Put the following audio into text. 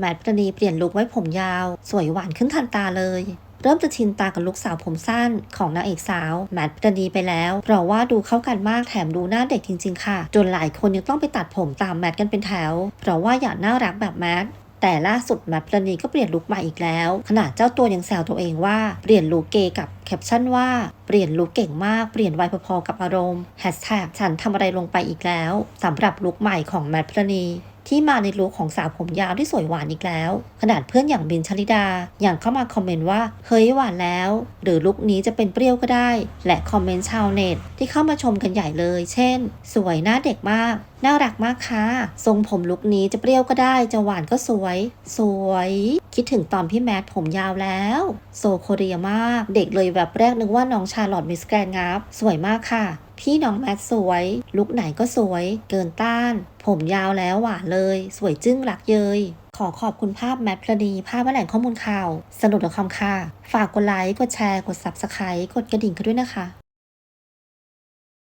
แมทประณีเปลี่ยนลุคไว้ผมยาว สวยหวานขึ้นทันตาเลยเริ่มจะชินตากับลูกสาวผมสั้นของนางเอกสาว แมทประณีไปแล้วเพราะว่าดูเข้ากันมากแถมดูหน้าเด็กจริง ๆ ค่ะ จนหลายคนยังต้องไปตัดผมตามแมทกันเป็นแถว เพราะว่าอยากน่ารักแบบแมทแต่ล่าสุดแมทประณีก็เปลี่ยนลุคใหม่อีกแล้ว ขนาดเจ้าตัวยังแซวตัวเองว่าเปลี่ยนลุคเกกับแคปชั่นว่าเปลี่ยนลุคเก่งมากเปลี่ยนไวพอๆกับอารมณ์แฮชแท็กฉันทำอะไรลงไปอีกแล้วสำหรับลุคใหม่ของแมทประณี ที่มาในลุคของสาวผมยาวที่สวยหวานอีกแล้ว ขนาดเพื่อนอย่างบินชลิดา อย่างเข้ามาคอมเมนต์ว่า เฮ้ยหวานแล้ว หรือลุคนี้จะเป็นเปรี้ยวก็ได้ และคอมเมนต์ชาวเน็ตที่เข้ามาชมกันใหญ่เลย เช่น สวยหน้าเด็กมาก น่ารักมากค่ะ ทรงผมลุคนี้จะเปรี้ยวก็ได้ จะหวานก็สวย สวย คิดถึงตอนพี่แมทผมยาวแล้ว โซโคเรียมาก เด็กเลยแบบแรกนึกว่าน้องชาลอตมิสแกรนงับ สวยมากค่ะ พี่น้องแมทสวย ลุกไหนก็สวย เกินต้าน ผมยาวแล้วหวานเลย สวยจึ้งรักเยย ขอขอบคุณภาพแมทพระดี ภาพแหล่งข้อมูลข่าว สนุกกับคำค่ะ ฝากกดไลค์ กดแชร์ กด Subscribe กดกระดิ่งกันด้วยนะคะ